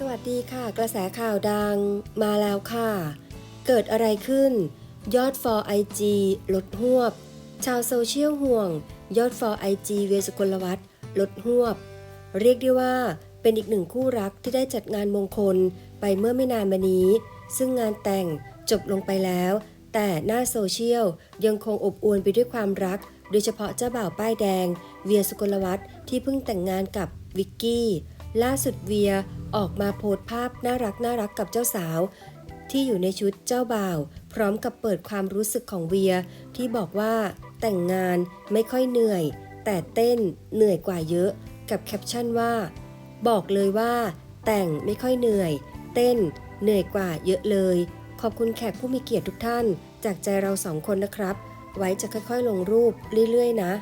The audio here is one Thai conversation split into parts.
สวัสดีค่ะ กระแสข่าวดังมาแล้วค่ะ เกิดอะไรขึ้น ยอด for IG ลดหวบ ชาวโซเชียลห่วง ยอด for IG เวยสกลวัฒลดหวบ เรียกได้ว่าเป็นอีกหนึ่งคู่รักที่ได้จัดงานมงคลไปเมื่อไม่นานมานี้ ซึ่งงานแต่งจบลงไปแล้ว แต่หน้าโซเชียลยังคงอบอวลไปด้วยความรัก โดยเฉพาะเจ้าบ่าวป้ายแดง เวียสุกลวัฒที่เพิ่งแต่งงานกับวิกกี้ล่าสุดเวีย ออกมาโพสต์ภาพน่ารักน่ารักกับเจ้าสาว ที่อยู่ในชุดเจ้าบ่าว พร้อมกับเปิดความรู้สึกของเวีย ที่บอกว่าแต่งงานไม่ค่อยเหนื่อย แต่เต้นเหนื่อยกว่าเยอะกับแคปชั่นว่า บอกเลยว่า แต่งไม่ค่อยเหนื่อย เต้นเหนื่อยกว่าเยอะเลย ขอบคุณแขกผู้มีเกียรติทุกท่าน จากใจเราสองคนนะครับ ไว้จะค่อยๆ ลงรูปเรื่อยๆนะ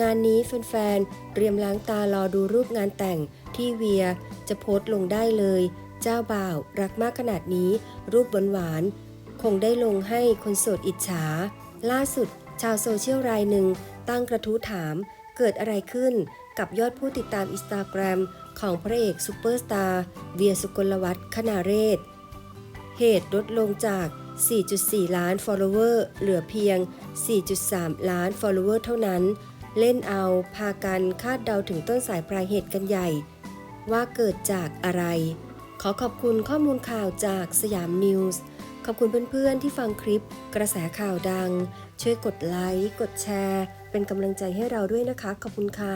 งานนี้แฟนๆเตรียมล้างตารอดูรูปงานแต่ง ที่เวียจะโพสต์ลงได้เลย เจ้าบ่าวรักมากขนาดนี้ รูปหวานๆคงได้ลงให้คนโสดอิจฉา ล่าสุด ชาวโซเชียลรายหนึ่งตั้งกระทู้ถามเกิดอะไรขึ้นกับยอดผู้ติดตามอินสตาแกรมของพระเอกซูเปอร์สตาร์เวียสุกลวัฒน์คณาเรศ เหตุลดลงจาก 4.4 ล้าน follower เหลือเพียง 4.3 ล้าน follower เท่านั้น เล่นเอาพากันคาดเดาถึงต้นสายปลายเหตุกันใหญ่ ว่าเกิดจากอะไร ขอขอบคุณข้อมูลข่าวจากสยามนิวส์ ขอบคุณเพื่อนๆที่ฟังคลิปกระแสข่าวดัง ช่วยกดไลค์ กดแชร์ เป็นกำลังใจให้เราด้วยนะคะ ขอบคุณค่ะ